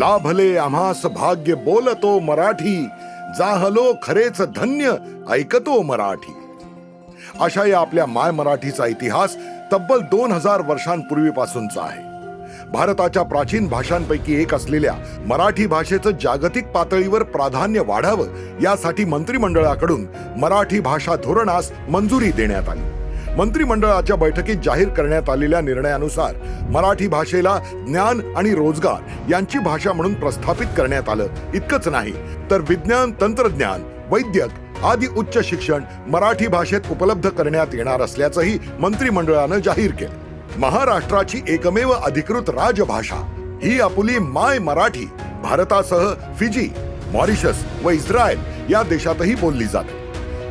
लाभले आम्हास भाग्य बोलतो मराठी. जाहलो खरेच धन्य ऐकतो मराठी. अशा या आपल्या माय मराठीचा इतिहास तब्बल दोन हजार वर्षांपूर्वीपासूनचा आहे. भारताच्या प्राचीन भाषांपैकी एक असलेल्या मराठी भाषेचं जागतिक पातळीवर प्राधान्य वाढावं यासाठी मंत्रिमंडळाकडून मराठी भाषा धोरणास मंजुरी देण्यात आली. मंत्रिमंडळाच्या बैठकीत जाहीर करण्यात आलेल्या निर्णयानुसार मराठी भाषेला ज्ञान आणि रोजगार यांची भाषा म्हणून प्रस्थापित करण्यात आलं. इतकंच नाही तर विज्ञान तंत्रज्ञान वैद्यक आदी उच्च शिक्षण मराठी भाषेत उपलब्ध करण्यात येणार असल्याचंही मंत्रिमंडळानं जाहीर केलं. महाराष्ट्राची एकमेव अधिकृत राजभाषा ही आपुली माय मराठी भारतासह फिजी मॉरिशस व इस्रायल या देशातही बोलली जाते.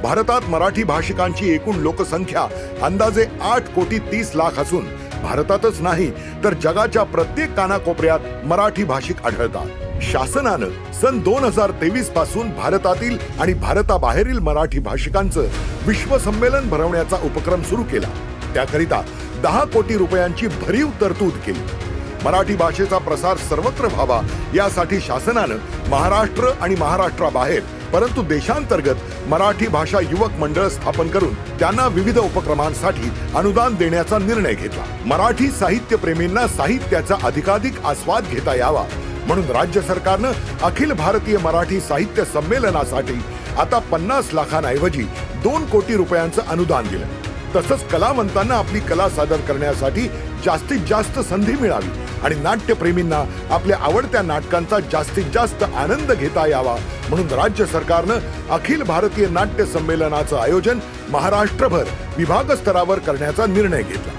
भारतात मराठी भाषिकांची एकूण लोकसंख्या अंदाजे आठ कोटी तीस लाख असून भारतातच नाही तर जगाच्या प्रत्येक कानाकोपऱ्यात मराठी भाषिक आढळतात. शासनानं सन दोन हजार तेवीसपासून भारतातील आणि भारताबाहेरील मराठी भाषिकांचं विश्वसंमेलन भरवण्याचा उपक्रम सुरू केला. त्याकरिता दहा कोटी रुपयांची भरीव तरतूद केली. मराठी भाषेचा प्रसार सर्वत्र व्हावा यासाठी शासनानं महाराष्ट्र आणि महाराष्ट्राबाहेर परंतु देशांतर्गत मराठी भाषा युवक मंडळ स्थापन करून त्यांना विविध उपक्रमांसाठी अनुदान देण्याचा निर्णय घेतला. मराठी साहित्य प्रेमींना साहित्याचा अधिकाधिक आस्वाद घेता यावा. म्हणून राज्य सरकारनं अखिल भारतीय मराठी साहित्य संमेलनासाठी आता पन्नास लाखांऐवजी दोन कोटी रुपयांचं अनुदान दिलं. तसंच कलावंतांना आपली कला सादर करण्यासाठी जास्तीत जास्त संधी मिळावी. आणि नाट्यप्रेमींना आपल्या आवडत्या नाटकांचा जास्तीत जास्त आनंद घेता यावा. म्हणून राज्य सरकारनं अखिल भारतीय नाट्य संमेलनाचं आयोजन महाराष्ट्रभर विभाग स्तरावर करण्याचा निर्णय घेतला.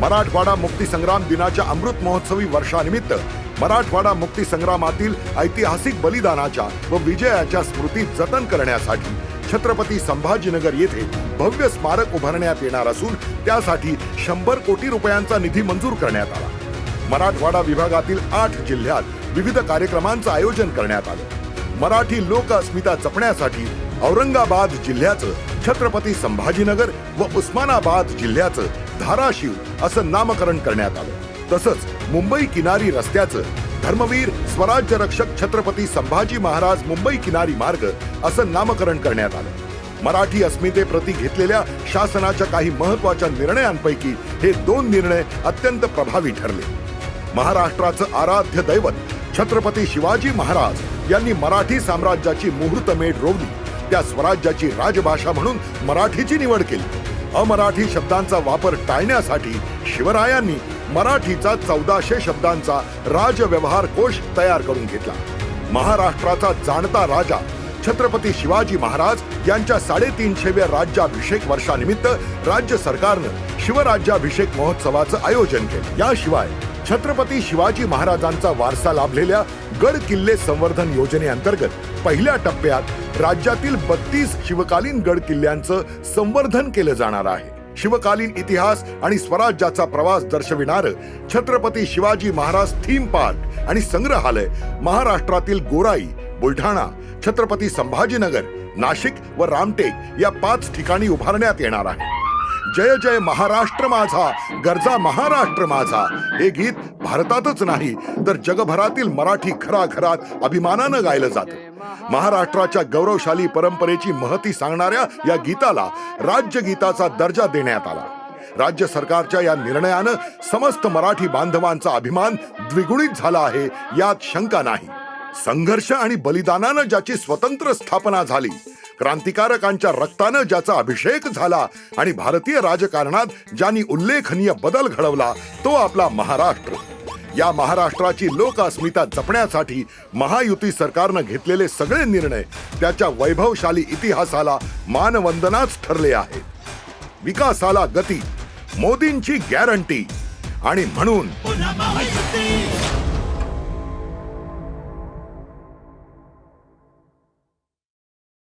मराठवाडा मुक्ती संग्राम दिनाच्या अमृत महोत्सवी वर्षानिमित्त मराठवाडा मुक्ती संग्रामातील ऐतिहासिक बलिदानाच्या व विजयाच्या स्मृती जतन करण्यासाठी छत्रपती संभाजीनगर येथे भव्य स्मारक उभारण्यात येणार असून त्यासाठी शंभर कोटी रुपयांचा निधी मंजूर करण्यात आला. मराठवाडा विभागातील आठ जिल्ह्यात विविध कार्यक्रमांचं आयोजन करण्यात आलं. मराठी लोक अस्मिता जपण्यासाठी औरंगाबाद जिल्ह्याचं छत्रपती संभाजीनगर व उस्मानाबाद जिल्ह्याचं धाराशिव असं नामकरण करण्यात आलं. तसंच मुंबई किनारी रस्त्याचं धर्मवीर स्वराज्य रक्षक छत्रपती संभाजी महाराज मुंबई किनारी मार्ग असं नामकरण करण्यात आलं. मराठी अस्मितेप्रती घेतलेल्या शासनाच्या काही महत्त्वाच्या निर्णयांपैकी हे दोन निर्णय अत्यंत प्रभावी ठरले. महाराष्ट्राचं आराध्य दैवत छत्रपती शिवाजी महाराज यांनी मराठी साम्राज्याची मुहूर्तमेढ रोवली. त्या स्वराज्याची राजभाषा म्हणून मराठीची निवड केली. अमराठी शब्दांचा वापर टाळण्यासाठी शिवरायांनी मराठीचा चौदाशे शब्दांचा राजव्यवहार कोश तयार करून घेतला. महाराष्ट्राचा जाणता राजा छत्रपती शिवाजी महाराज यांच्या साडेतीनशेव्या राज्याभिषेक वर्षानिमित्त राज्य सरकारनं शिवराज्याभिषेक महोत्सवाचं आयोजन केलं. याशिवाय छत्रपती शिवाजी महाराजांचा वारसा लाभलेल्या गड किल्ले संवर्धन योजनेअंतर्गत पहिल्या टप्प्यात राज्यातील बत्तीस शिवकालीन गड किल्ल्यांचं संवर्धन केलं जाणार आहे. शिवकालीन इतिहास आणि स्वराज्याचा प्रवास दर्शविणारं छत्रपती शिवाजी महाराज थीम पार्क आणि संग्रहालय महाराष्ट्रातील गोराई बुलढाणा छत्रपती संभाजीनगर नाशिक व रामटेक या पाच ठिकाणी उभारण्यात येणार आहे. जय जय महाराष्ट्र माझा गरजा महाराष्ट्र माझा. हे गीत भारतातच नाही तर जगभरातील मराठी घराघरात अभिमानानं गायलं जातं. महाराष्ट्राच्या गौरवशाली परंपरेची महती सांगणाऱ्या या गीताला राज्यगीताचा दर्जा देण्यात आला. राज्य सरकारच्या या निर्णयानं समस्त मराठी बांधवांचा अभिमान द्विगुणित झाला आहे यात शंका नाही. संघर्ष आणि बलिदानानं ज्याची स्वतंत्र स्थापना झाली क्रांतिकारकांच्या रक्तानं ज्याचा अभिषेक झाला आणि भारतीय राजकारणात ज्यांनी उल्लेखनीय बदल घडवला तो आपला महाराष्ट्र. या महाराष्ट्राची लोक अस्मिता जपण्यासाठी महायुती सरकारनं घेतलेले सगळे निर्णय त्याच्या वैभवशाली इतिहासाला मानवंदनाच ठरले आहेत. विकासाला गती मोदींची गॅरंटी आणि म्हणून पुन्हा महायुती